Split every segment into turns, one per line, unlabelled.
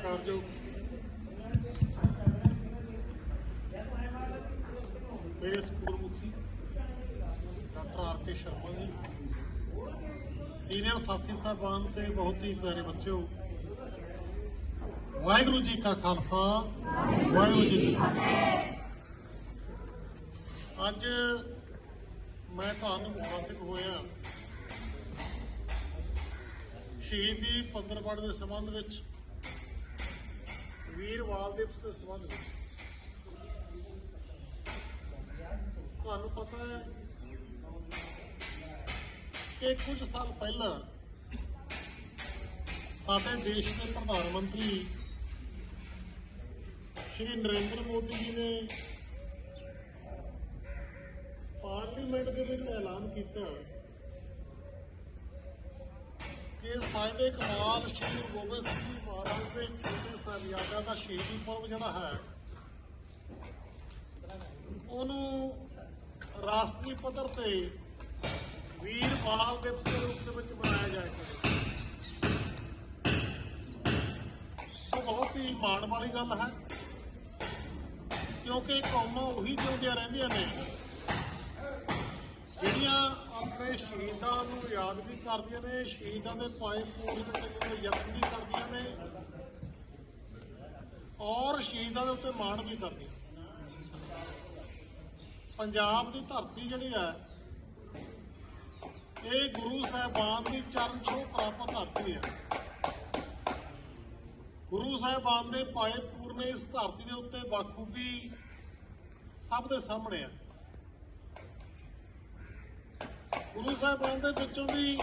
ਸਤਿਕਾਰਯੋਗ ਮੇਰੇ ਸਕੂਲ ਮੁਖੀ doctor R K Sharma ji, senior ਸਾਥੀ ਸਾਹਿਬਾਨ ਤੇ ਬਹੁਤ ਹੀ ਪਿਆਰੇ ਬੱਚਿਓ, ਵਾਹਿਗੁਰੂ ਜੀ ਕਾ ਖਾਲਸਾ, ਵਾਹਿਗੁਰੂ ਜੀ ਕੀ ਫਤਿਹ। ਅੱਜ ਮੈਂ ਤੁਹਾਨੂੰ ਮੁਖਾਤਿਬ ਹੋਇਆ, ਸ਼ਹੀਦੀ ਪੰਦਰਵੜ ਦੇ ਸੰਬੰਧ ਵਿੱਚ ਵੀਰਵਾਲ ਦਿਵਸ ਦੇ ਸੰਬੰਧ ਵਿੱਚ। ਤੁਹਾਨੂੰ ਪਤਾ ਹੈ ਕਿ ਕੁਝ ਸਾਲ ਪਹਿਲਾਂ ਸਾਡੇ ਦੇਸ਼ ਦੇ ਪ੍ਰਧਾਨ ਮੰਤਰੀ ਸ਼੍ਰੀ ਨਰਿੰਦਰ ਮੋਦੀ ਜੀ ਨੇ ਪਾਰਲੀਮੈਂਟ ਦੇ ਵਿੱਚ ਐਲਾਨ ਕੀਤਾ। ਕਿ ਸਾਹਿਬੇ ਕਮਾਲ ਸ਼੍ਰੀ ਗੁਰੂ ਗੋਬਿੰਦ ਸਿੰਘ ਜੀ ਮਹਾਰਾਜ ਦੇ ਛੋਟੇ ਸਾਹਿਬਜ਼ਾਦਿਆਂ ਦਾ ਸ਼ਹੀਦੀ ਪੁਰਬ ਜਿਹੜਾ ਹੈ, ਉਹਨੂੰ ਰਾਸ਼ਟਰੀ ਪੱਧਰ ਤੇ ਵੀਰ ਬਾਲ ਦਿਵਸ ਦੇ ਰੂਪ ਦੇ ਵਿੱਚ ਮਨਾਇਆ ਜਾਏਗਾ ਸੋ ਬਹੁਤ ਹੀ ਮਾਣ ਵਾਲੀ ਗੱਲ ਹੈ, ਕਿਉਂਕਿ ਕੌਮਾਂ ਉਹੀ ਜਿਉਂਦੀਆਂ ਰਹਿੰਦੀਆਂ ਨੇ। ਜਿਹੜੀਆਂ ਆਪਣੇ ਸ਼ਹੀਦਾਂ ਨੂੰ ਯਾਦ ਵੀ ਕਰਦੀਆਂ ਨੇ, ਸ਼ਹੀਦਾਂ ਦੇ ਪਾਏ ਪੂਰੇ ਤੇ ਜਿਹੜੇ ਯਤਨ ਵੀ ਕਰਦੀਆਂ ਨੇ ਔਰ ਸ਼ਹੀਦਾਂ ਦੇ ਉੱਤੇ ਮਾਣ ਵੀ ਕਰਦੀਆਂ ਪੰਜਾਬ ਦੀ ਧਰਤੀ ਜਿਹੜੀ ਹੈ, ਇਹ ਗੁਰੂ ਸਾਹਿਬਾਨ ਦੀ ਚਰਨ ਛੋਹ ਪ੍ਰਾਪਤ ਧਰਤੀ ਹੈ। ਗੁਰੂ ਸਾਹਿਬਾਨ ਦੇ ਪਾਏ ਪੂਰਨੇ ਇਸ ਧਰਤੀ ਦੇ ਉੱਤੇ ਬਾਖੂਬੀ ਸਭ ਦੇ ਸਾਹਮਣੇ ਹੈ ਗੁਰੂ ਸਾਹਿਬਾਨ ਦੇ ਵਿੱਚੋਂ ਵੀ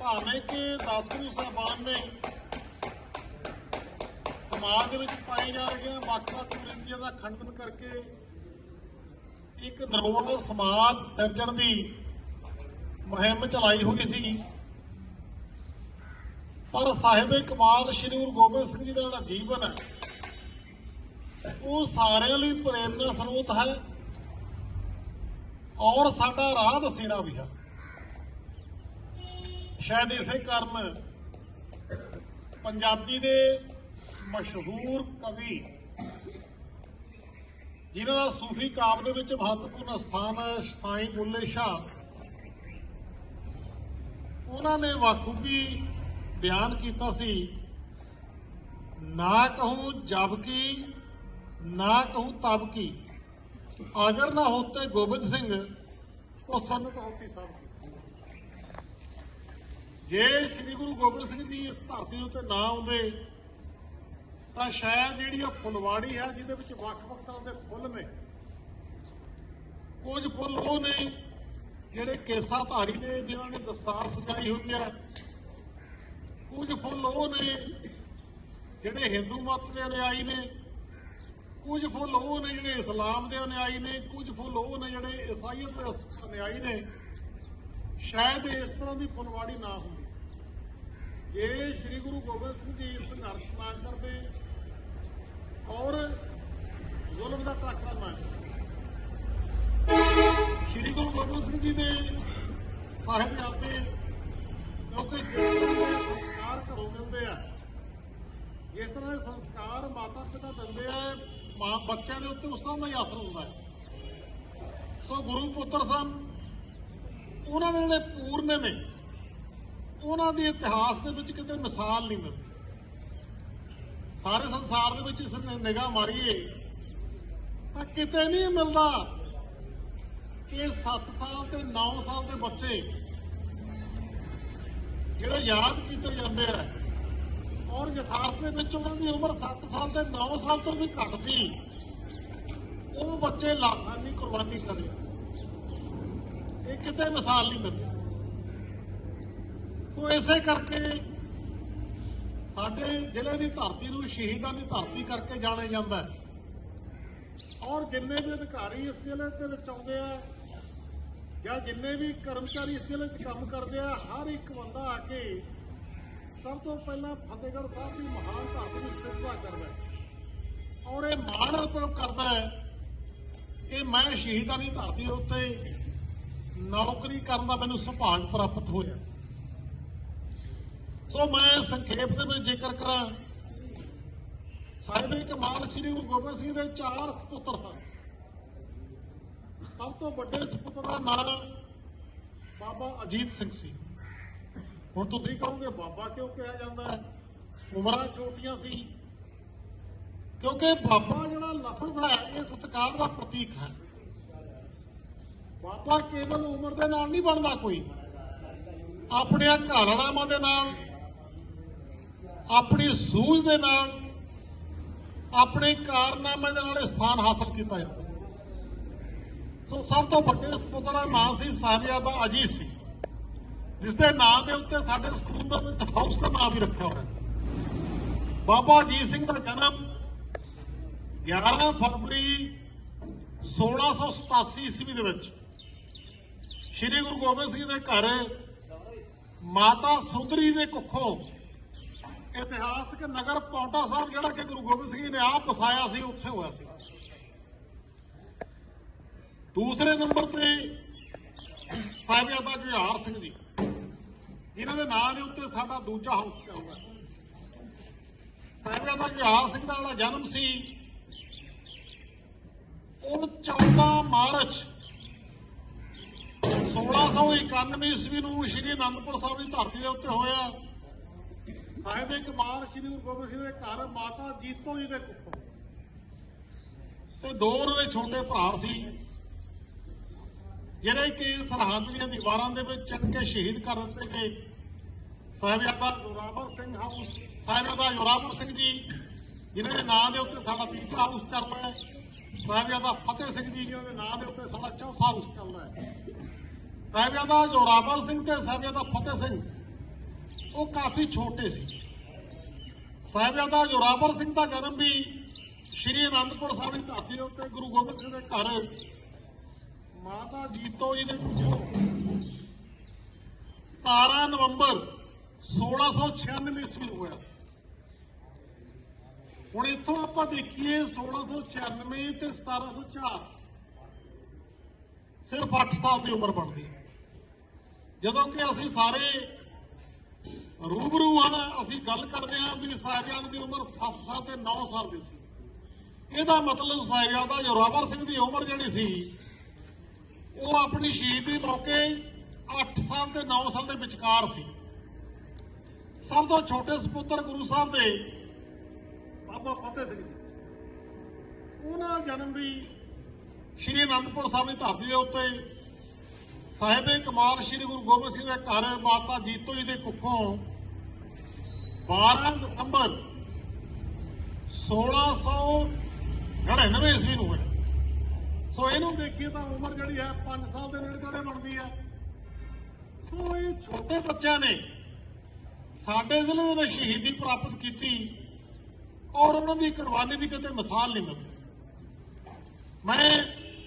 ਭਾਵੇਂ ਕਿ 10 ਗੁਰੂ ਸਾਹਿਬਾਨ ਨੇ ਸਮਾਜ ਦੇ ਵਿੱਚ ਪਾਈ ਜਾ ਰਹੀਆਂ ਵੱਖ-ਵੱਖ ਕੁਰੀਤੀਆਂ ਦਾ ਖੰਡਨ ਕਰਕੇ ਇੱਕ ਨਰੋਲ ਸਮਾਜ ਸਿਰਜਣ ਦੀ ਮੁਹਿੰਮ ਚਲਾਈ ਹੋਈ ਸੀ। ਪਰ ਸਾਹਿਬੇ ਕਮਾਲ ਸ੍ਰੀ ਗੁਰੂ ਗੋਬਿੰਦ ਸਿੰਘ ਜੀ ਦਾ ਜਿਹੜਾ ਜੀਵਨ ਹੈ, ਉਹ ਸਾਰਿਆਂ ਲਈ ਪ੍ਰੇਰਨਾ ਸਰੋਤ ਹੈ। ਔਰ ਸਾਡਾ ਰਾਹ ਦਸੇਰਾ ਵੀ ਹੈ ਸ਼ਾਇਦ ਇਸੇ ਕਾਰਨ ਪੰਜਾਬੀ ਦੇ ਮਸ਼ਹੂਰ ਕਵੀ, ਜਿਨ੍ਹਾਂ ਦਾ ਸੂਫੀ ਕਾਵ ਦੇ ਵਿੱਚ ਮਹੱਤਵਪੂਰਨ ਸਥਾਨ ਹੈ ਸਾਈਂ ਬੁੱਲੇ ਸ਼ਾਹ, ਉਹਨਾਂ ਨੇ ਵਾਖੂਬੀ ਬਿਆਨ ਕੀਤਾ ਸੀ, ਨਾ ਕਹੂੰ ਜਬ ਕੀ, ਨਾ ਕਹੂੰ ਤਬ ਕੀ। ਅਗਰ ਨਾ ਹੋਤੇ ਗੋਬਿੰਦ ਸਿੰਘ तो सन्नत होती सब ਜੇ ਸ੍ਰੀ ਗੁਰੂ ਗੋਬਿੰਦ ਸਿੰਘ ਜੀ ਇਸ ਧਰਤੀ ਉੱਤੇ ਨਾ ਆਉਂਦੇ ਤਾਂ ਸ਼ਾਇਦ ਜਿਹੜੀ ਉਹ ਫੁਲਵਾੜੀ ਹੈ ਜਿਹਦੇ ਵਿੱਚ ਵੱਖ-ਵੱਖ ਤਰ੍ਹਾਂ ਦੇ ਫੁੱਲ ਨੇ ਕੁਝ ਫੁੱਲ ਉਹ ਨੇ ਜਿਹੜੇ ਕੇਸਾ ਧਾਰੀ ਨੇ ਜਿਨ੍ਹਾਂ ਨੇ ਦਸਤਾਰ ਸਜਾਈ ਹੋਈ ਹੈ ਕੁਝ ਫੁੱਲ ਉਹ ਨੇ ਜਿਹੜੇ ਹਿੰਦੂ ਮਤ ਦੇ ਅਨੁਯਾਈ ਨੇ ਕੁਝ ਫੁੱਲ ਉਹ ਨੇ ਜਿਹੜੇ ਇਸਲਾਮ ਦੇ ਅਨਿਆਈ ਨੇ, ਕੁਝ ਫੁੱਲ ਉਹ ਨੇ ਜਿਹੜੇ ਈਸਾਈਅਤ ਦੇ ਅਨੁਯਾਈ ਨੇ। ਸ਼ਾਇਦ ਇਸ ਤਰ੍ਹਾਂ ਦੀ ਫੁਲਵਾੜੀ ਨਾ ਹੋਵੇ। ਜੇ ਸ੍ਰੀ ਗੁਰੂ ਗੋਬਿੰਦ ਸਿੰਘ ਜੀ ਸੰਘਰਸ਼ ਨਾ ਕਰਦੇ ਔਰ ਜ਼ੁਲਮ ਦਾ ਟਾਕਰਾ ਨਾ ਸ੍ਰੀ ਗੁਰੂ ਗੋਬਿੰਦ ਸਿੰਘ ਜੀ ਦੇ ਸਾਹਿਬਜ਼ਾਦੇ ਕਿਉਂਕਿ ਜਿਸ ਸੰਸਕਾਰ ਘਰੋਂ ਮਿਲਦੇ ਆ। ਜਿਸ ਤਰ੍ਹਾਂ ਦੇ ਸੰਸਕਾਰ ਮਾਤਾ ਪਿਤਾ ਦਿੰਦੇ ਆ, ਮਾਂ ਬੱਚਿਆਂ ਦੇ ਉੱਤੇ ਉਸ ਤਰ੍ਹਾਂ ਦਾ ਹੀ ਅਸਰ ਹੁੰਦਾ ਹੈ। ਸੋ ਗੁਰੂ ਪੁੱਤਰ ਸਨ। ਉਹਨਾਂ ਦੇ ਜਿਹੜੇ ਪੂਰਨੇ ਨੇ, ਉਹਨਾਂ ਦੇ ਇਤਿਹਾਸ ਦੇ ਵਿੱਚ ਕਿਤੇ ਮਿਸਾਲ ਨਹੀਂ ਮਿਲਦੀ। ਸਾਰੇ ਸੰਸਾਰ ਦੇ ਵਿੱਚ ਇਸ ਨਿਗਾਹ ਮਾਰੀਏ ਤਾਂ ਕਿਤੇ ਨਹੀਂ ਮਿਲਦਾ ਕਿ 7 ਸਾਲ ਤੇ 9 ਸਾਲ ਦੇ ਬੱਚੇ ਜਿਹੜੇ ਯਾਦ ਕੀਤੇ ਜਾਂਦੇ ਆ ਔਰ ਯਥਾਰਥ ਦੇ ਵਿੱਚ ਉਹਨਾਂ ਦੀ ਉਮਰ 7 ਸਾਲ ਤੇ 9 ਸਾਲ ਤੋਂ ਵੀ ਘੱਟ ਸੀ? ਉਹ ਬੱਚੇ ਲਾਸਾਨੀ ਕੁਰਬਾਨੀ ਕਰੇ। ਇਹ ਕਿਤੇ ਮਿਸਾਲ ਨਹੀਂ ਮਿਲਦੀ ਸੋ ਇਸੇ ਕਰਕੇ ਸਾਡੇ ਜ਼ਿਲ੍ਹੇ ਦੀ ਧਰਤੀ ਨੂੰ, ਸ਼ਹੀਦਾਂ ਦੀ ਧਰਤੀ ਕਰਕੇ ਜਾਣਿਆ ਜਾਂਦਾ ਹੈ। ਔਰ ਜਿੰਨੇ ਵੀ ਅਧਿਕਾਰੀ ਇਸ ਜ਼ਿਲ੍ਹੇ ਦੇ ਵਿੱਚ ਆਉਂਦੇ ਆ, ਜਾਂ ਜਿੰਨੇ ਵੀ ਕਰਮਚਾਰੀ ਇਸ ਜ਼ਿਲ੍ਹੇ 'ਚ ਕੰਮ ਕਰਦੇ ਆ, ਹਰ ਇੱਕ ਬੰਦਾ ਆ ਕੇ ਸਭ ਤੋਂ ਪਹਿਲਾਂ ਫਤਿਹਗੜ੍ਹ ਸਾਹਿਬ ਦੀ ਮਹਾਨ ਧਰਤੀ ਨੂੰ ਸਿਰਜਦਾ ਕਰਦਾ ਹੈ। ਔਰ ਇਹ ਮਾਣ ਅਰਪਣ ਕਰਦਾ ਹੈ ਕਿ ਮੈਂ ਸ਼ਹੀਦਾਂ ਦੀ ਧਰਤੀ ਉੱਤੇ ਨੌਕਰੀ ਕਰਨ ਦਾ ਮੈਨੂੰ ਸੁਭਾਗ ਪ੍ਰਾਪਤ ਹੋਇਆ। ਸੋ ਮੈਂ ਸੰਖੇਪ ਦੇ ਵਿੱਚ ਜ਼ਿਕਰ ਕਰਾਂ। ਸਾਹਿਬੇ ਕਮਾਲ ਸ੍ਰੀ ਗੁਰੂ ਗੋਬਿੰਦ ਸਿੰਘ ਦੇ ਚਾਰ ਸੁਪੁੱਤਰ ਸਨ। ਸਭ ਤੋਂ ਵੱਡੇ ਸੁਪੁੱਤਰ ਦਾ ਨਾਮ ਬਾਬਾ ਅਜੀਤ ਸਿੰਘ ਸੀ। ਹੁਣ ਤੁਸੀਂ ਕਹੋਗੇ, ਬਾਬਾ ਕਿਉਂ ਕਿਹਾ ਜਾਂਦਾ ਹੈ? ਉਮਰਾਂ ਛੋਟੀਆਂ ਸੀ। ਕਿਉਂਕਿ ਬਾਬਾ ਜਿਹੜਾ ਲਫ਼ਜ਼ ਹੈ, ਇਹ ਸਤਿਕਾਰ ਦਾ ਪ੍ਰਤੀਕ ਹੈ। ਬਾਬਾ ਕੇਵਲ ਉਮਰ ਦੇ ਨਾਲ ਨਹੀਂ ਬਣਦਾ ਕੋਈ। ਆਪਣੇ ਘਾਲੜਾਵਾਂ ਦੇ ਨਾਲ, ਆਪਣੀ ਸੂਝ ਦੇ ਨਾਲ, ਆਪਣੇ ਕਾਰਨਾਮੇ ਦੇ ਨਾਲ ਸਥਾਨ ਹਾਸਲ ਕੀਤਾ ਜਾਂਦਾ ਸੋ ਸਭ ਤੋਂ ਵੱਡੇ ਸਪੁੱਤਰ ਦਾ ਨਾਂ ਸੀ ਸਾਹਿਬਜ਼ਾਦਾ ਅਜੀਤ ਸਿੰਘ। ਜਿਸ ਦੇ ਨਾਂ ਦੇ ਉੱਤੇ ਸਾਡੇ ਸਕੂਲ ਦੇ ਵਿੱਚ ਹਾਊਸ ਦਾ ਨਾਮ ਵੀ ਰੱਖਿਆ ਹੋਇਆ। ਹੈ ਬਾਬਾ ਅਜੀਤ ਸਿੰਘ ਦਾ ਜਨਮ 11 ਫਰਵਰੀ 1687 ਈਸਵੀ ਦੇ ਵਿੱਚ ਸ੍ਰੀ ਗੁਰੂ ਗੋਬਿੰਦ ਸਿੰਘ ਦੇ ਘਰ ਮਾਤਾ ਸੁੰਦਰੀ ਦੇ ਕੁੱਖੋਂ ਇਤਿਹਾਸਕ ਨਗਰ ਪੌਂਟਾ ਸਾਹਿਬ, ਜਿਹੜਾ ਕਿ ਗੁਰੂ ਗੋਬਿੰਦ ਸਿੰਘ ਜੀ ਨੇ ਆਪ ਵਸਾਇਆ ਸੀ, ਉੱਥੇ ਹੋਇਆ ਸੀ। ਦੂਸਰੇ ਨੰਬਰ ਤੇ ਸਾਹਿਬਜ਼ਾਦਾ ਜੁਝਾਰ ਸਿੰਘ ਜੀ। ਜਿਨ੍ਹਾਂ ਦੇ ਨਾਂ ਦੇ ਉੱਤੇ ਸਾਡਾ ਦੂਜਾ ਹਾਊਸ ਚੱਲਦਾ ਸਾਹਿਬਜ਼ਾਦਾ ਜੁਝਾਰ ਸਿੰਘ ਦਾ ਜਿਹੜਾ ਜਨਮ ਸੀ, ਉਹ 14 ਮਾਰਚ 1691 ਈਸਵੀ ਨੂੰ ਸ਼੍ਰੀ ਅਨੰਦਪੁਰ ਸਾਹਿਬ ਦੀ ਧਰਤੀ ਦੇ ਉੱਤੇ ਹੋਇਆ। ਸਾਹਿਬ ਸਾਹਿਬੇ ਕਮਾਲ ਸ਼੍ਰੀ ਗੁਰੂ ਗੋਬਿੰਦ ਸਿੰਘ ਦੇ ਘਰ ਮਾਤਾ ਜੀਤੋ ਜੀ ਦੇ ਕੁੱਖੋਂ ਤੇ ਦੋ ਉਹਦੇ ਛੋਟੇ ਭਰਾ ਸੀ, ਜਿਹੜੇ ਕਿ ਸਰਹੱਦ ਦੀਆਂ ਦੀਵਾਰਾਂ ਦੇ ਵਿੱਚ ਚਿਣ ਕੇ ਸ਼ਹੀਦ ਕਰ ਦਿੱਤੇ ਗਏ। ਸਾਹਿਬਜ਼ਾਦਾ ਜੋਰਾਵਰ ਸਿੰਘ ਹਾਊਸ ਸਾਹਿਬਜ਼ਾਦਾ ਜੋਰਾਵਰ ਸਿੰਘ ਜੀ ਜਿਨ੍ਹਾਂ ਦੇ ਨਾਂ ਦੇ ਉੱਤੇ ਸਾਡਾ ਤੀਜਾ ਹਾਊਸ ਚੱਲਦਾ ਹੈ। ਸਾਹਿਬਜ਼ਾਦਾ ਫਤਿਹ ਸਿੰਘ ਜੀ ਜਿਨ੍ਹਾਂ ਦੇ ਨਾਂ ਦੇ ਉੱਤੇ ਸਾਡਾ ਚੌਥਾ ਹਾਊਸ ਚੱਲਦਾ ਹੈ। ਸਾਹਿਬਜ਼ਾਦਾ ਜੋਰਾਵਰ ਸਿੰਘ ਤੇ ਸਾਹਿਬਜ਼ਾਦਾ ਫਤਿਹ ਸਿੰਘ, ਉਹ ਕਾਫੀ ਛੋਟੇ ਸੀ। ਸਾਹਿਬਜ਼ਾਦਾ ਜੋਰਾਵਰ ਸਿੰਘ ਦਾ ਜਨਮ ਵੀ ਸ਼੍ਰੀ ਅਨੰਦਪੁਰ ਸਾਹਿਬ ਦੀ ਧਰਤੀ ਦੇ ਉੱਤੇ ਗੁਰੂ ਗੋਬਿੰਦ ਸਿੰਘ ਦੇ ਘਰ ਮਾਤਾ ਜੀਤੋ ਜੀ ਦੇ ਕੋਲ 17 ਨਵੰਬਰ 1696 ਈਸਵੀ ਨੂੰ ਹੋਇਆ ਹੁਣ ਇੱਥੋਂ ਆਪਾਂ ਦੇਖੀਏ 1696 ਤੇ 1704 ਸਿਰਫ 8 ਸਾਲ ਦੀ ਉਮਰ ਬਣਦੀ ਹੈ। ਜਦੋਂ ਕਿ ਅਸੀਂ ਸਾਰੇ ਰੂਬਰੂ ਹਨ, ਅਸੀਂ ਗੱਲ ਕਰਦੇ ਹਾਂ ਵੀ ਸਾਹਿਬਜ਼ਾਦ ਦੀ ਉਮਰ 7 ਸਾਲ ਤੇ 9 ਸਾਲ ਦੀ ਸੀ। ਇਹਦਾ ਮਤਲਬ ਸਾਹਿਬਜ਼ਾਦਾ ਜੋਰਾਵਰ ਸਿੰਘ ਦੀ ਉਮਰ ਜਿਹੜੀ ਸੀ, ਉਹ ਆਪਣੀ ਸ਼ਹੀਦੀ ਮੌਕੇ 8 ਸਾਲ ਤੇ 9 ਸਾਲ ਦੇ ਵਿਚਕਾਰ ਸੀ। ਸਭ ਤੋਂ ਛੋਟੇ ਸੁਪੁੱਤਰ ਗੁਰੂ ਸਾਹਿਬ ਦੇ ਬਾਬਾ ਫਤਿਹ ਸਿੰਘ ਜੀ। ਉਹਨਾਂ ਦਾ ਜਨਮ ਵੀ ਸ਼੍ਰੀ ਅਨੰਦਪੁਰ ਸਾਹਿਬ ਦੀ ਧਰਤੀ ਦੇ ਉੱਤੇ ਸਾਹਿਬੇ ਕਮਾਲ ਸ਼੍ਰੀ ਗੁਰੂ ਗੋਬਿੰਦ ਸਿੰਘ ਦੇ ਘਰ ਮਾਤਾ ਜੀਤੋ ਜੀ ਦੇ ਕੁੱਖੋਂ 12 ਦਸੰਬਰ 1699 ਈਸਵੀ ਨੂੰ ਹੋਇਆ ਸੋ ਇਹਨੂੰ ਦੇਖੀਏ ਤਾਂ ਉਮਰ ਜਿਹੜੀ ਹੈ 5 ਸਾਲ ਦੇ ਨੇੜੇ ਤੇੜੇ ਬਣਦੀ ਹੈ ਸੋ ਇਹ ਛੋਟੇ ਬੱਚਿਆਂ ਨੇ ਸਾਡੇ ਜ਼ਿਲ੍ਹੇ ਦੇ ਵਿੱਚ ਸ਼ਹੀਦੀ ਪ੍ਰਾਪਤ ਕੀਤੀ ਔਰ ਉਹਨਾਂ ਦੀ ਕੁਰਬਾਨੀ ਦੀ ਕਿਤੇ ਮਿਸਾਲ ਨਹੀਂ ਮਿਲਦੀ। ਮੈਂ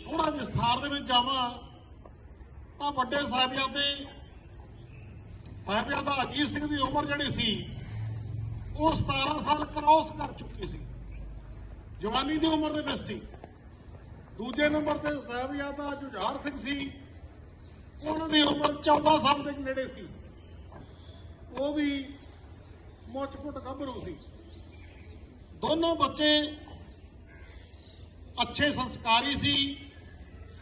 ਥੋੜਾ ਵਿਸਥਾਰ ਦੇ ਵਿੱਚ ਜਾਵਾਂ। ਤਾਂ ਵੱਡੇ ਸਾਹਿਬਜ਼ਾਦੇ ਸਾਹਿਬਜ਼ਾਦਾ ਅਜੀਤ ਸਿੰਘ ਦੀ ਉਮਰ ਜਿਹੜੀ ਸੀ, ਉਹ 17 ਸਾਲ ਕ੍ਰਾਸ ਕਰ ਚੁੱਕੀ ਸੀ। ਜਵਾਨੀ ਦੀ ਉਮਰ ਦੇ ਵਿੱਚ ਸੀ। ਦੂਜੇ ਨੰਬਰ ਤੇ ਸਾਹਿਬਜ਼ਾਦਾ ਜੁਝਾਰ ਸਿੰਘ ਸੀ, ਉਹਨਾਂ ਦੀ ਉਮਰ 14 ਸਾਲ ਦੇ ਨੇੜੇ ਸੀ। ਉਹ ਵੀ ਮੁੱਛ-ਪੁੱਟ ਗੱਭਰੂ ਸੀ। ਦੋਨੋਂ ਬੱਚੇ ਅੱਛੇ ਸੰਸਕਾਰੀ ਸੀ।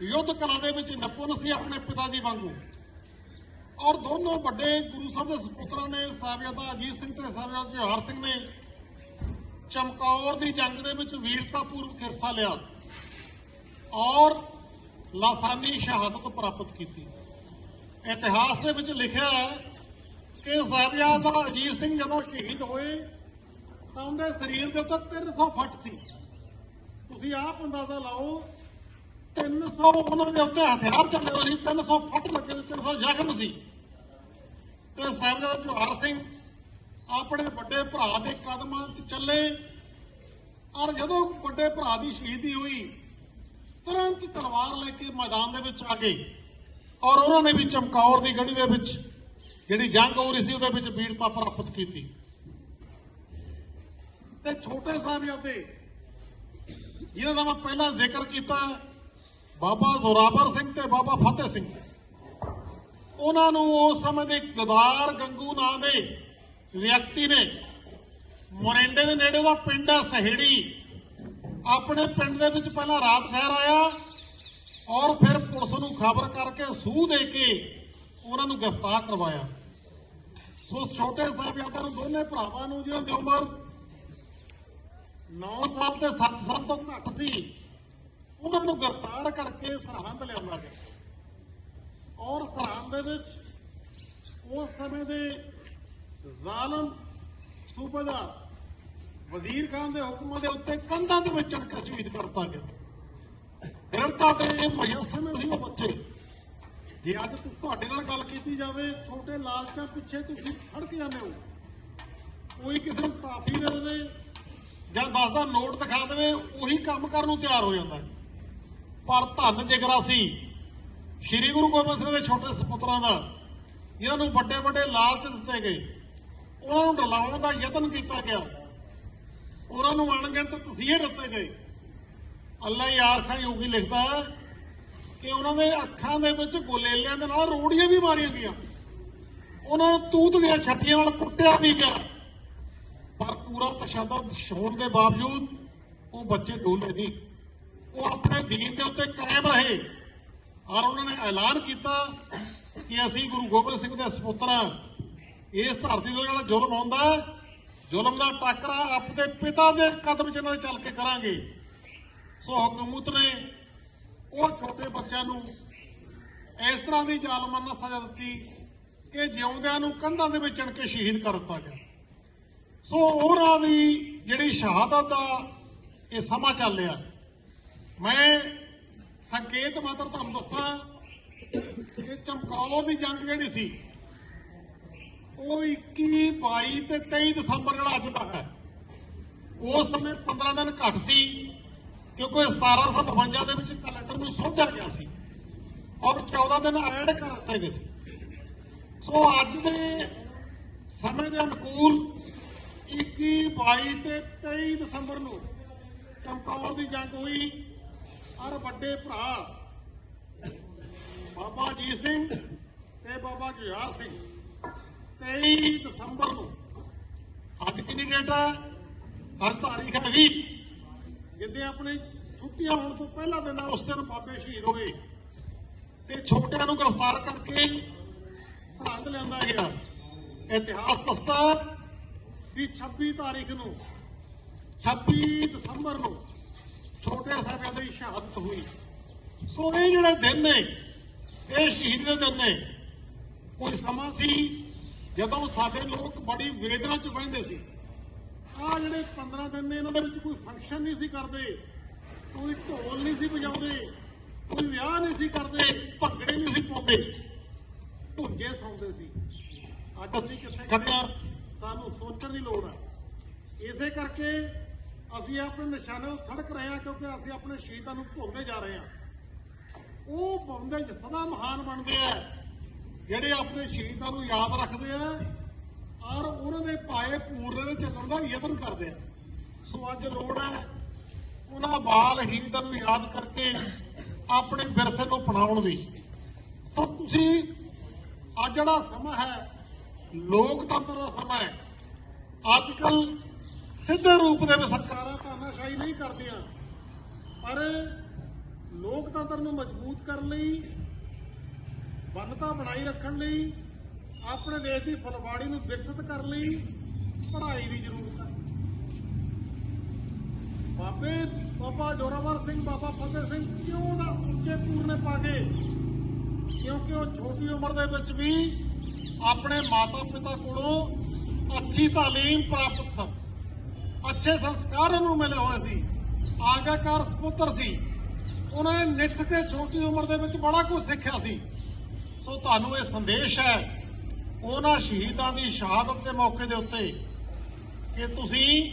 ਯੁੱਧ ਕਲਾ ਦੇ ਵਿੱਚ ਨਿਪੁੰਨ ਸੀ ਆਪਣੇ ਪਿਤਾ ਜੀ ਵਾਂਗੂ। ਔਰ ਦੋਨੋਂ ਵੱਡੇ ਗੁਰੂ ਸਾਹਿਬ ਦੇ ਸੁਪੁੱਤਰਾਂ ਨੇ ਸਾਹਿਬਜ਼ਾਦਾ ਅਜੀਤ ਸਿੰਘ ਤੇ ਸਾਹਿਬਜ਼ਾਦਾ ਜੋਹਰ ਸਿੰਘ ਨੇ ਚਮਕੌਰ ਦੀ ਜੰਗ ਦੇ ਵਿੱਚ ਵੀਰਤਾਪੂਰਵਕ ਹਿੱਸਾ ਲਿਆ ਔਰ ਲਾਸਾਨੀ ਸ਼ਹਾਦਤ ਪ੍ਰਾਪਤ ਕੀਤੀ। ਇਤਿਹਾਸ ਦੇ ਵਿੱਚ ਲਿਖਿਆ ਹੈ ਕਿ ਸਾਹਿਬਜ਼ਾਦਾ ਅਜੀਤ ਸਿੰਘ ਜਦੋਂ ਸ਼ਹੀਦ ਹੋਏ ਤਾਂ ਉਹਦੇ ਸਰੀਰ ਦੇ ਉੱਤੇ 300 ਫੱਟ ਸੀ। ਤੁਸੀਂ ਆਪ ਅੰਦਾਜ਼ਾ ਲਾਓ 300 ਉਹਨਾਂ ਦੇ ਉੱਤੇ ਹਥਿਆਰ ਚੱਲੇ ਹੋਏ ਸੀ 300 ਫੱਟ ਲੱਗੇ ਹੋਏ 300 ਜ਼ਖਮ ਸੀ। ਤੇ ਸਾਹਿਬਜ਼ਾਦਾ ਜੋਹਰ ਸਿੰਘ ਆਪਣੇ ਵੱਡੇ ਭਰਾ ਦੇ ਕਦਮਾਂ 'ਚ ਚੱਲੇ ਔਰ ਜਦੋਂ ਵੱਡੇ ਭਰਾ ਦੀ ਸ਼ਹੀਦੀ ਹੋਈ, ਤੁਰੰਤ ਤਲਵਾਰ ਲੈ ਕੇ ਮੈਦਾਨ ਦੇ ਵਿੱਚ ਆ ਗਏ ਔਰ ਉਹਨਾਂ ਨੇ ਵੀ ਚਮਕੌਰ ਦੀ ਗੜੀ ਦੇ ਵਿੱਚ ਜਿਹੜੀ ਜੰਗ ਹੋ ਰਹੀ ਸੀ, ਉਹਦੇ ਵਿੱਚ ਵੀਰਤਾ ਪ੍ਰਾਪਤ ਕੀਤੀ। ਤੇ ਛੋਟੇ ਸਾਹਿਬਜ਼ਾਦੇ ਜਿਹਨਾਂ ਦਾ ਮੈਂ ਪਹਿਲਾਂ ਜ਼ਿਕਰ ਕੀਤਾ, ਬਾਬਾ ਜ਼ੋਰਾਵਰ ਸਿੰਘ ਤੇ ਬਾਬਾ ਫਤਿਹ ਸਿੰਘ। ਉਹਨਾਂ ਨੂੰ ਉਸ ਸਮੇਂ ਦੇ ਗਦਾਰ ਗੰਗੂ ਨਾਂ ਦੇ ਵਿਅਕਤੀ ਨੇ ਮੋਰਿੰਡੇ ਦੇ ਨੇੜੇ ਦਾ ਪਿੰਡ ਹੈ ਸਹੇੜੀ। ਆਪਣੇ ਪਿੰਡ ਦੇ ਵਿੱਚ ਪਹਿਲਾਂ ਰਾਤ ਠਹਿਰ ਆਇਆ ਔਰ ਫਿਰ ਪੁਲਿਸ ਨੂੰ ਖਬਰ ਕਰਕੇ ਸੂਹ ਦੇ ਕੇ ਉਹਨਾਂ ਨੂੰ ਗ੍ਰਿਫਤਾਰ ਕਰਵਾਇਆ। ਸੋ ਛੋਟੇ ਸਾਹਿਬਜ਼ਾਦਿਆਂ ਨੂੰ ਦੋਨੇ ਭਰਾਵਾਂ ਨੂੰ ਜਿਹਨਾਂ ਦੀ ਉਮਰ 9 ਸਾਲ ਤੇ 7 ਸਾਲ ਤੋਂ ਘੱਟ ਸੀ। ਉਹਨਾਂ ਨੂੰ ਗ੍ਰਿਫਤਾਰ ਕਰਕੇ ਸਰਹੰਦ ਲਿਆਂਦਾ ਗਿਆ। ਔਰ ਸਰਹੰਦ ਦੇ ਵਿੱਚ ਉਸ ਸਮੇਂ ਦੇ ਜ਼ਾਲਮ ਸੂਬੇਦਾਰ ਵਜ਼ੀਰ ਖਾਨ ਦੇ ਹੁਕਮਾਂ ਦੇ ਉੱਤੇ ਕੰਧਾਂ ਦੇ ਵਿੱਚ ਚੜ੍ਹ ਕੇ ਸ਼ਹੀਦ ਕਰਤਾ ਗਿਆ। ਗ੍ਰਿਫਤਾਰ ਤੇ ਮੁਯੱਸਰ ਸੀ ਉਹ ਬੱਚੇ ਜੇ ਅੱਜ ਤੁ- ਤੁਹਾਡੇ ਨਾਲ ਗੱਲ ਕੀਤੀ ਜਾਵੇ, ਛੋਟੇ ਲਾਲਚਾਂ ਪਿੱਛੇ ਤੁਸੀਂ ਖੜਕ ਜਾਂਦੇ ਹੋ ਕੋਈ ਕਿਸੇ ਨੂੰ ਕਾਫੀ ਦੇ ਦੇਵੇ ਜਾਂ 10 ਦਾ ਨੋਟ ਦਿਖਾ ਦੇਵੇ, ਉਹੀ ਕੰਮ ਕਰਨ ਨੂੰ ਤਿਆਰ ਹੋ ਜਾਂਦਾ ਹੈ। ਪਰ ਧੰਨ ਜਿਗਰਾ ਸੀ ਸ੍ਰੀ ਗੁਰੂ ਗੋਬਿੰਦ ਸਿੰਘ ਦੇ ਛੋਟੇ ਸੁਪੁੱਤਰਾਂ ਦਾ ਇਹਨਾਂ ਨੂੰ ਵੱਡੇ ਵੱਡੇ ਲਾਲਚ ਦਿੱਤੇ ਗਏ, ਉਹਨਾਂ ਨੂੰ ਰਲਾਉਣ ਦਾ ਯਤਨ ਕੀਤਾ ਗਿਆ, ਉਹਨਾਂ ਨੂੰ ਅਣਗਿਣਤ ਤਸੀਹੇ ਦਿੱਤੇ ਗਏ ਅੱਲਾ ਯਾਰ ਖਾਂ ਯੋਗੀ ਲਿਖਦਾ ਹੈ ਕਿ ਉਹਨਾਂ ਦੇ ਅੱਖਾਂ ਦੇ ਵਿੱਚ ਗੁਲੇਲਿਆਂ ਦੇ ਨਾਲ ਰੋੜੀਆਂ ਵੀ ਮਾਰੀਆਂ ਗਈਆਂ। ਉਹਨਾਂ ਨੂੰ ਤੂਤ ਦੀਆਂ ਛੱਟੀਆਂ ਨਾਲ ਕੁੱਟਿਆ ਵੀ ਗਿਆ। ਪਰ ਪੂਰਾ ਤਸ਼ੱਦਦ ਹੋਣ ਦੇ ਬਾਵਜੂਦ ਉਹ ਬੱਚੇ ਡੋਲੇ ਨਹੀਂ। ਉਹ ਆਪਣੇ ਦੀਨ ਦੇ ਉੱਤੇ ਕਾਇਮ ਰਹੇ। ਔਰ ਉਹਨਾਂ ਨੇ ਐਲਾਨ ਕੀਤਾ ਕਿ ਅਸੀਂ ਗੁਰੂ ਗੋਬਿੰਦ ਸਿੰਘ ਦੇ ਸੁਪੁੱਤਰ ਹਾਂ। ਇਸ ਧਰਤੀ ਤੋਂ ਜਿਹੜਾ ਜ਼ੁਲਮ ਹੁੰਦਾ ਜ਼ੁਲਮ ਦਾ ਟਾਕਰਾ ਆਪਣੇ ਪਿਤਾ ਦੇ ਕਦਮ 'ਚ ਨਾਲ ਚੱਲ ਕੇ ਕਰਾਂਗੇ। ਸੋ ਹਕੂਮਤ ਨੇ ਉਹ ਛੋਟੇ ਬੱਚਿਆਂ ਨੂੰ ਇਸ ਤਰ੍ਹਾਂ ਦੀ ਜ਼ਾਲਮਾਨਾ ਸਜ਼ਾ ਦਿੱਤੀ ਕਿ ਜਿਉਂਦਿਆਂ ਨੂੰ ਕੰਧਾਂ ਦੇ ਵਿੱਚ ਚਣ ਕੇ ਸ਼ਹੀਦ ਕਰ ਦਿੱਤਾ ਗਿਆ। ਸੋ ਉਹਨਾਂ ਦੀ ਜਿਹੜੀ ਸ਼ਹਾਦਤ ਦਾ ਇਹ ਸਮਾਂ ਚੱਲ ਰਿਹਾ। ਮੈਂ ਸੰਕੇਤ ਮਾਤਰ ਤੁਹਾਨੂੰ ਦੱਸਾਂ ਕਿ ਚਮਕੌਰ ਦੀ ਜੰਗ ਜਿਹੜੀ ਸੀ, ਉਹ 21 22 ਤੇ 23 ਦਸੰਬਰ ਜਿਹੜਾ ਅੱਜ ਤੱਕ ਹੈ, ਉਸ ਸਮੇਂ 15 ਦਿਨ ਘੱਟ ਸੀ। ਕਿਉਂਕਿ 1752 ਦੇ ਵਿੱਚ ਕੈਲੰਡਰ ਨੂੰ ਸੋਧਿਆ ਗਿਆ ਸੀ ਔਰ 14 ਦਿਨ ਐਡ ਕਰ ਦਿੱਤੇ ਗਏ ਸੀ। ਸੋ ਅੱਜ ਦੇ ਸਮੇਂ ਦੇ ਅਨੁਕੂਲ 21 22 ਤੇ 23 ਦਸੰਬਰ ਨੂੰ ਚਮਕੌਰ ਦੀ ਜੰਗ ਹੋਈ। ਔਰ ਵੱਡੇ ਭਰਾ ਬਾਬਾ ਜੀ ਸਿੰਘ ਤੇ ਬਾਬਾ ਜੁਝਾਰ ਸਿੰਘ। 23 ਦਸੰਬਰ ਨੂੰ ਅੱਜ ਕਿੰਨੀ ਡੇਟ ਹੈ ਹਰ ਤਾਰੀਖ ਹੈ 20 ਜਿੱਦੇ ਆਪਣੇ ਛੁੱਟੀਆਂ ਹੋਣ ਤੋਂ ਪਹਿਲਾਂ ਦਿਨ ਆ, ਉਸ ਦਿਨ ਬਾਬੇ ਸ਼ਹੀਦ ਹੋ ਗਏ ਤੇ ਛੋਟਿਆਂ ਨੂੰ ਗ੍ਰਿਫਤਾਰ ਕਰਕੇ ਸਰਹੰਦ ਲਿਆਂਦਾ ਗਿਆ। ਇਤਿਹਾਸ ਦੱਸਦਾ ਕਿ 26 ਤਾਰੀਖ ਨੂੰ 26 ਦਸੰਬਰ ਨੂੰ ਛੋਟੇ ਸਾਹਿਬਾਂ ਦੀ ਸ਼ਹਾਦਤ ਹੋਈ। ਸੋ ਇਹ ਜਿਹੜੇ ਦਿਨ ਨੇ ਇਹ ਸ਼ਹੀਦ ਦੇ ਦਿਨ ਨੇ ਕੋਈ ਸਮਾਂ ਸੀ ਜਦੋਂ ਸਾਡੇ ਲੋਕ ਬੜੀ ਵੇਦਨਾ ਚ ਬਹਿੰਦੇ ਸੀ। ਆ ਜਿਹੜੇ 15 ਦਿਨ ਨੇ ਇਹਨਾਂ ਦੇ ਵਿੱਚ ਕੋਈ ਫੰਕਸ਼ਨ ਨਹੀਂ ਸੀ ਕਰਦੇ ਕੋਈ ਢੋਲ ਨਹੀਂ ਸੀ ਵਜਾਉਂਦੇ ਕੋਈ ਵਿਆਹ ਨਹੀਂ ਸੀ ਕਰਦੇ ਭੰਗੜੇ ਨਹੀਂ ਸੀ ਪਾਉਂਦੇ ਧੁੰਜੇ ਸੌਂਦੇ ਸੀ। ਅੱਜ ਅਸੀਂ ਕਿੱਥੇ ਖੜੇ ਹਾਂ? ਸਾਨੂੰ ਸੋਚਣ ਦੀ ਲੋੜ ਹੈ ਇਸੇ ਕਰਕੇ ਅਸੀਂ ਆਪਣੇ ਨਿਸ਼ਾਨੇ ਤੋਂ ਖੜਕ ਰਹੇ ਹਾਂ ਕਿਉਂਕਿ ਅਸੀਂ ਆਪਣੇ ਸ਼ਹੀਦਾਂ ਨੂੰ ਭੁੱਲਦੇ ਜਾ ਰਹੇ ਹਾਂ। ਉਹ ਬੰਦੇ ਸਦਾ ਮਹਾਨ ਬਣਦੇ ਆ ਜਿਹੜੇ ਆਪਣੇ ਸ਼ਹੀਦਾਂ ਨੂੰ ਯਾਦ ਰੱਖਦੇ ਆ ਔਰ ਉਹਨਾਂ ਦੇ ਪਾਏ ਪੂਰਨ ਦੇ ਚੱਲਣ ਦਾ ਯਤਨ ਕਰਦੇ ਆ। ਸੋ ਅੱਜ ਲੋੜ ਹੈ ਉਹਨਾਂ ਬਾਲ ਹੀਦਰ ਨੂੰ ਯਾਦ ਕਰਕੇ ਆਪਣੇ ਵਿਰਸੇ ਨੂੰ ਅਪਣਾਉਣ ਦੀ। ਤਾਂ ਤੁਸੀਂ ਅੱਜ ਜਿਹੜਾ ਸਮਾਂ ਹੈ, ਲੋਕਤੰਤਰ ਦਾ ਸਮਾਂ ਹੈ। ਅੱਜ ਕੱਲ ਸਿੱਧੇ ਰੂਪ ਦੇ ਵਿੱਚ ਸਰਕਾਰਾਂ ਤਾਨਾਸ਼ਾਹੀ ਨਹੀਂ ਕਰਦੀਆਂ। ਪਰ ਲੋਕਤੰਤਰ ਨੂੰ ਮਜ਼ਬੂਤ ਕਰਨ ਲਈ ਬੰਨਤਾ ਬਣਾਈ ਰੱਖਣ ਲਈ ਆਪਣੇ ਦੇਸ਼ ਦੀ ਫੁਲਵਾੜੀ ਨੂੰ ਵਿਕਸਿਤ ਕਰਨ ਲਈ ਪੜ੍ਹਾਈ ਦੀ ਜ਼ਰੂਰਤ ਹੈ। ਬਾਬੇ, ਬਾਬਾ ਜੋਰਾਵਰ ਸਿੰਘ, ਬਾਬਾ ਫਤਿਹ ਸਿੰਘ ਕਿਉਂ ਨਾ ਉੱਚੇ ਪੂਰਨੇ ਪਾ ਗਏ ਕਿਉਂਕਿ ਉਹ ਛੋਟੀ ਉਮਰ ਦੇ ਵਿੱਚ ਵੀ ਆਪਣੇ ਮਾਤਾ ਪਿਤਾ ਕੋਲੋਂ ਅੱਛੀ ਤਾਲੀਮ ਪ੍ਰਾਪਤ ਸਨ। ਅੱਛੇ ਸੰਸਕਾਰ ਨੂੰ ਮਿਲੇ ਹੋਏ ਸੀ। ਆਗਾਕਾਰ ਸੁਪੁੱਤਰ ਸੀ। ਉਹਨਾਂ ਨੇ ਨਿੱਠ ਕੇ ਛੋਟੀ ਉਮਰ ਦੇ ਵਿੱਚ ਬੜਾ ਕੁਝ ਸਿੱਖਿਆ ਸੀ। ਸੋ ਤੁਹਾਨੂੰ ਇਹ ਸੰਦੇਸ਼ ਹੈ ਉਹਨਾਂ ਸ਼ਹੀਦਾਂ ਦੀ ਸ਼ਹਾਦਤ ਦੇ ਮੌਕੇ ਦੇ ਉੱਤੇ ਕਿ ਤੁਸੀਂ